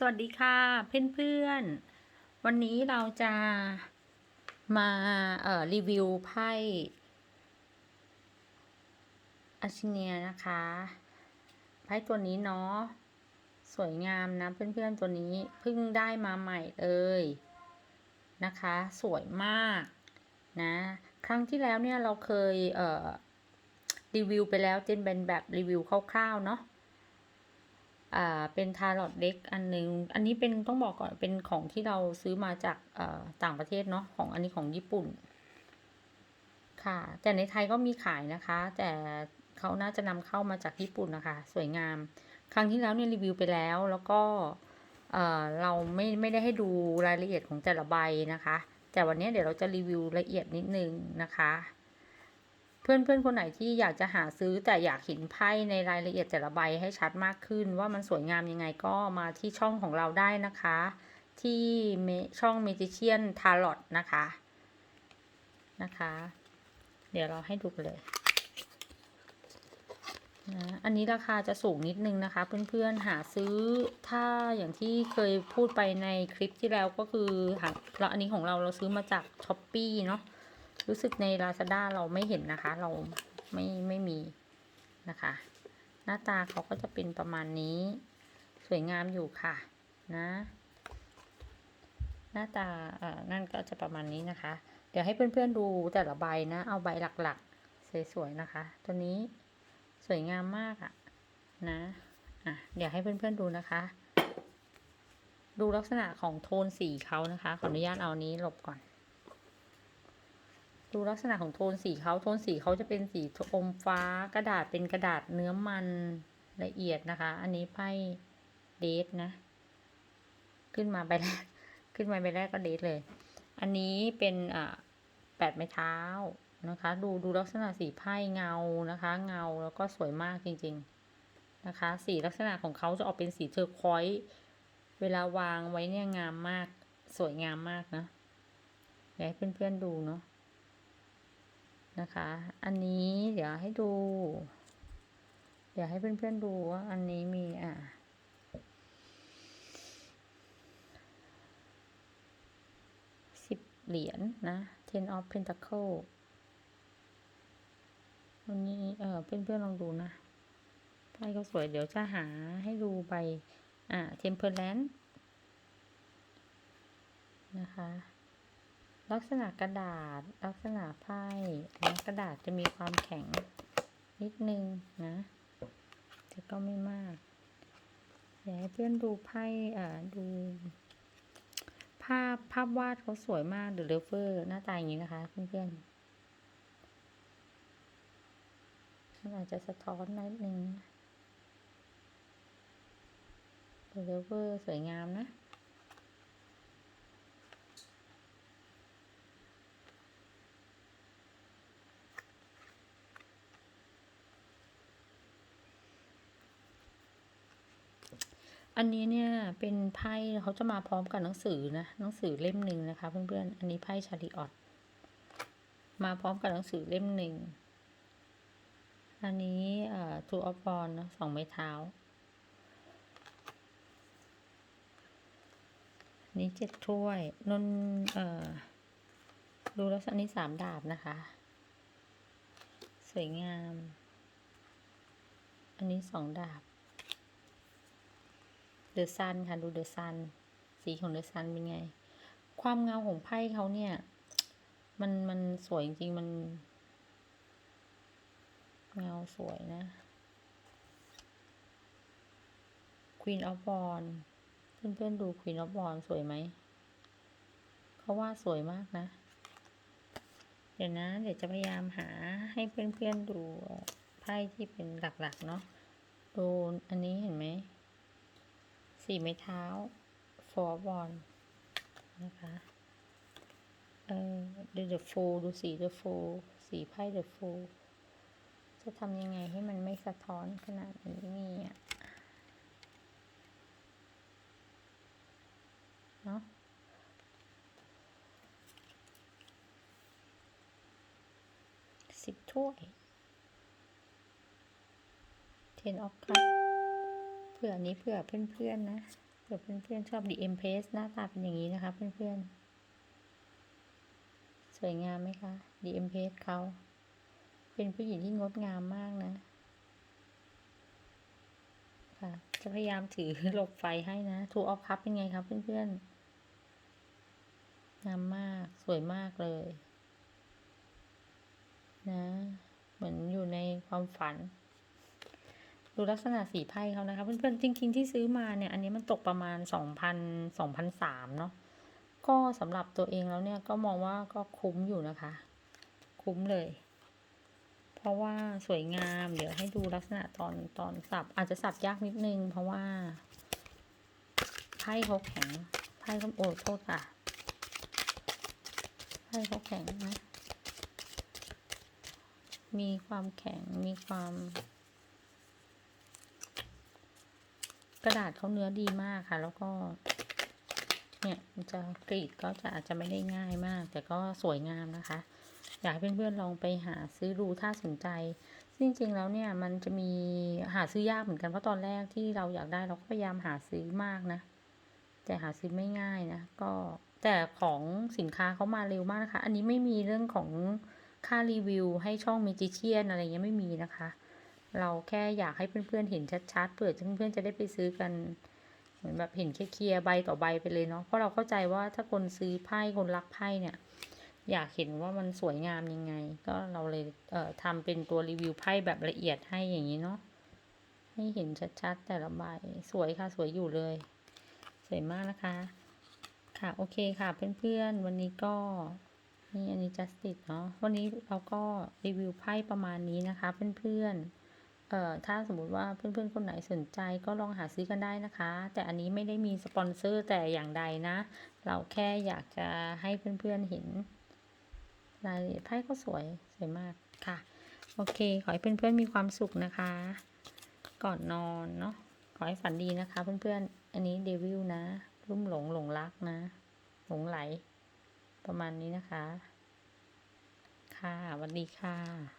สวัสดีค่ะเพื่อนๆ วันนี้เราจะมาเอ่อรีวิวไพ่อาชิเนียนะคะไพ่ตัวนี้เนาะสวยงามนะเพื่อนๆตัวนี้เพิ่งได้มาใหม่เลยนะคะ สวยมากนะครั้งที่แล้วเนี่ยเราเคยเอ่อรีวิวไปแล้วเจนเป็นแบบรีวิวคร่าวๆเนาะ อ่าเป็นทารอตเด็กอันนึง อันนี้เป็นต้องบอกก่อนเป็นของที่เราซื้อมาจากอ่อต่างประเทศเนาะของอันนี้ของญี่ปุ่น ค่ะ แต่ในไทยก็มีขายนะคะ แต่เขาน่าจะนำเข้ามาจากญี่ปุ่นนะคะ สวยงาม ครั้งที่แล้วเนี่ยรีวิวไปแล้วแล้วก็เอ่อเราไม่ไม่ได้ให้ดูรายละเอียดของแต่ละใบนะคะ แต่วันนี้เดี๋ยวเราจะรีวิวละเอียดนิดนึงนะคะ เพื่อนเพื่อนคนไหนที่อยากจะหาซื้อแต่อยากเห็นไพ่ในรายละเอียดแต่ละใบให้ชัดมากขึ้น ว่ามันสวยงามยังไงก็มาที่ช่องของเราได้นะคะ ที่เมช่อง Magician Tarot นะคะนะคะ เดี๋ยวเราให้ดูเลยนะอันนี้ราคาจะสูงนิดนึงนะคะ เพื่อนๆหาซื้อถ้าอย่างที่เคยพูดไปในคลิปที่แล้วก็คือหาแล้วอันนี้ของเราเราซื้อมาจาก s h อ p e e เนาะ รู้สึกใน Lazada เราไม่เห็นนะคะ เราไม่ไม่มีนะคะ หน้าตาเขาก็จะเป็นประมาณนี้ สวยงามอยู่ค่ะนะ หน้าตาเอ่อนั่นก็จะประมาณนี้นะคะ เดี๋ยวให้เพื่อนๆดูแต่ละใบนะ เอาใบหลักๆ สวยๆนะคะ ตัวนี้สวยงามมากอะนะอะเดี๋ยวให้เพื่อนๆดูนะคะ ดูลักษณะของโทนสีเขานะคะ ขออนุญาตเอานี้หลบก่อน ดูลักษณะของโทนสีเขาโทนสีเขาจะเป็นสีอมฟ้ากระดาษเป็นกระดาษเนื้อมันละเอียดนะคะ อันนี้ไพ่เดทนะ ขึ้นมาใบแรกขึ้นมาใบแรกก็เดทเลย อันนี้เป็นอ่าแปดไม้เท้านะคะ ดูดูลักษณะสีไพ่เงานะคะ เงาแล้วก็สวยมากจริง ๆนะคะ สีลักษณะของเขาจะออกเป็นสีเทอร์ควอยซ์เวลาวางไว้เนี่ยงามมากสวยงามมากนะอยากให้เพื่อนๆดูเนาะ นะคะ อันนี้เดี๋ยวให้ดู เดี๋ยวให้เพื่อนๆดูว่าอันนี้มีอะสิบเหรียญนนะ ten of pentacle วันนี้เออเพื่อนๆลองดูนะไพ่ก็สวยเดี๋ยวจะหาให้ดูใบอ่า temperance นะคะ ลักษณะกระดาษลักษณะไพ่นะกระดาษจะมีความแข็งนิดนึงนะแต่ก็ไม่มากอยากให้เพื่อนดูไพ่อ่าดู ภาพภาพวาดเขาสวยมากเดอะเลเวอร์หน้าตาอย่างนี้นะคะ เพื่อนๆมันอาจจะสะท้อนนิดนึงเดอะเลเวอร์สวยงามนะ อันนี้เนี่ยเป็นไพ่เขาจะมาพร้อมกับหนังสือนะหนังสือเล่มหนึ่งนะคะ เพื่อนๆ อันนี้ไพ่ชาริออตมาพร้อมกับหนังสือเล่มหนึ่ง อันนี้เอ่อทูออฟบอลนะสองไม้เท้านนี้เจ็ดถ้วยนนเอ่อดูแล้วอันนี้สามดาบนะคะ สวยงาม อันนี้สองดาบ เดอะซันค่ะดูเดอะซันสีของเดอะซันเป็นไง ความเงาของไพ่เขาเนี่ย มันมันสวยจริงๆมัน เงาสวยนะ Queen of w a n d เพื่อนๆดู Queen of w a n d สวยไหมเขาว่าสวยมากนะ เดี๋ยวนะ เดี๋ยวจะพยายามหาให้เพื่อนๆดูไพ่ที่เป็นหลักๆเนาะดูอันนี้เห็นไหม สี่ไม้เท้า four one นะคะ เออดู the fool ดูสี the fool สีไพ่ the fool จะทำยังไงให้มันไม่สะท้อนขนาดนี้เนี่อะเนาะสิบถ้วย ten of cup เผื่อนี้เผื่อเพื่อนๆนะเผื่อเพื่อนๆชอบ DM p a s หน้าตาเป็นอย่างนี้นะคะเพื่อนๆ สวยงามไหมคะ DM p a s เขาเป็นผู้หญิงที่งดงามมากนะค่ะจะพยายามถือหลบไฟให้นะทูออฟคัพเป็นไงครับเพื่อนๆ งามมากสวยมากเลย นะ เหมือนอยู่ในความฝัน ดูลักษณะสีไพ่เขานะคะ เพื่อนๆจริง ๆ ที่ซื้อมาเนี่ย อันนี้มันตกประมาณสองพันสองพันสามเนาะก็สำหรับตัวเองแล้วเนี่ยก็มองว่าก็คุ้มอยู่นะคะ คุ้มเลย เพราะว่าสวยงามเดี๋ยวให้ดูลักษณะตอนตอนสับ อาจจะสับยากนิดนึง เพราะว่าไพ่เขาแข็งไพ่เขาโอ้โทษค่ะไพ่เขาแข็งนะมีความแข็งมีความ กระดาษเขาเนื้อดีมากค่ะ แล้วก็ เนี่ยมันจะกรีดก็จะอาจจะไม่ได้ง่ายมาก แต่ก็สวยงามนะคะ อยากให้เพื่อนๆลองไปหาซื้อดูถ้าสนใจจริงๆแล้วเนี่ยมันจะมีหาซื้อยากเหมือนกันเพราะตอนแรกที่เราอยากได้เราก็พยายามหาซื้อมากนะ แต่หาซื้อไม่ง่ายนะก็แต่ของสินค้าเขามาเร็วมากนะคะ อันนี้ไม่มีเรื่องของค่ารีวิวให้ช่องมิจิเชียนอะไรเงี้ยไม่มีนะคะ เราแค่อยากให้เพื่อนๆเห็นชัดๆเผื่อเพื่อนๆจะได้ไปซื้อกันเหมือนแบบเห็นเคลียร์ใบต่อใบไปเลยเนาะเพราะเราเข้าใจว่าถ้าคนซื้อไพ่คนรักไพ่เนี่ย อยากเห็นว่ามันสวยงามยังไง ก็เราเลยเอ่อทำเป็นตัวรีวิวไพ่แบบละเอียดให้อย่างนี้เนาะให้เห็นชัดๆแต่ละใบสวยค่ะสวยอยู่เลย สวยมากนะคะ ค่ะโอเคค่ะเพื่อนๆวันนี้ก็นี่อันนี้ justice เนาะวันนี้เราก็รีวิวไพ่ประมาณนี้นะคะเพื่อนๆ เอ่อถ้าสมมุติว่าเพื่อนๆคนไหนสนใจก็ลองหาซื้อกันได้นะคะ แต่อันนี้ไม่ได้มีสปอนเซอร์แต่อย่างใดนะ เราแค่อยากจะให้เพื่อนๆเห็นรายละเอียดไพ่ก็สวยสวยมากค่ะ โอเค ขอให้เพื่อนๆมีความสุขนะคะ ก่อนนอนเนาะขอให้ฝันดีนะคะ เพื่อนๆ อันนี้เดวิลนะรุ่มหลงหลงรักนะ หลงไหล ประมาณนี้นะคะ ค่ะสวัสดีค่ะ